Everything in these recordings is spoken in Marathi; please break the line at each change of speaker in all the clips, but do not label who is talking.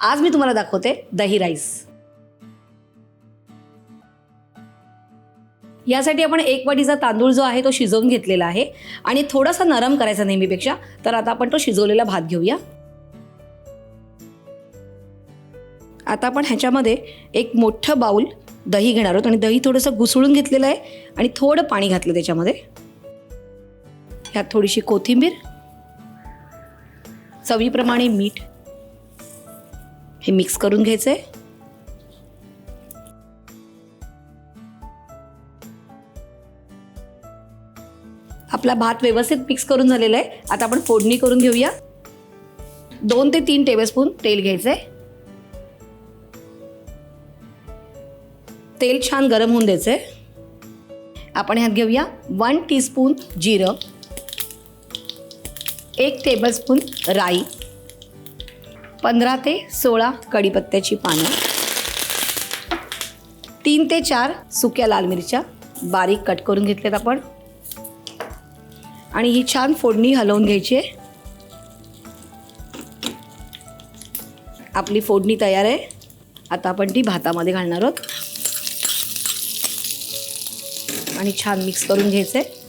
आज मी तुम्हाला दाखवते दही राईस. यासाठी आपण एक वाटीचा तांदूळ जो आहे तो शिजवून घेतलेला आहे आणि थोडासा नरम करायचा नेहमीपेक्षा तर आता आपण तो शिजवलेला भात घेऊया. आता आपण ह्याच्यामध्ये एक मोठं बाऊल दही घेणार आहोत आणि दही थोडंसं घुसळून घेतलेलं आहे आणि थोडं पाणी घातलं त्याच्यामध्ये. ह्यात थोडीशी कोथिंबीर चवीप्रमाणे मीठ हे मिक्स करून घ्यायचं आहे आपला भात व्यवस्थित मिक्स करून झालेला आहे. आता आपण फोडणी करून घेऊया. दोन ते तीन टेबलस्पून तेल घ्यायचं आहे तेल छान गरम होऊन द्यायचं आहे आपण ह्यात घेऊया वन टीस्पून जिरं. एक टेबलस्पून राई. पंधरा ते सोळा कढीपत्त्याची पानं. तीन ते चार सुक्या लाल मिरच्या बारीक कट करून घेतल्यात आपण. आणि ही छान फोडणी हलवून घ्यायची आहे. आपली फोडणी तयार आहे. आता आपण ती भातामध्ये घालणार आहोत. आणि छान मिक्स करून घ्यायचं आहे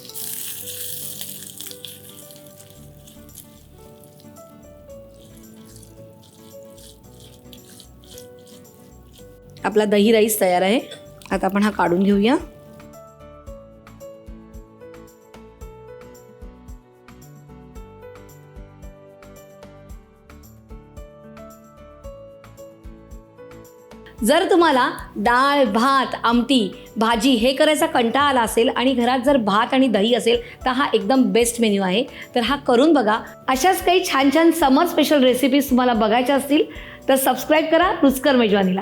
आपला दही राईस तयार आहे. आता आपण हा काढून घेऊया. जर तुम्हाला डाळ भात आमटी भाजी हे करायचा कंटाळा आला असेल आणि घरात जर भात आणि दही असेल तर हा एकदम बेस्ट मेन्यू आहे. तर हा करून बघा. अशाच काही छान छान समर स्पेशल रेसिपीज तुम्हाला बघायच्या असतील तर सबस्क्राईब करा रुचकर मेजवानीला.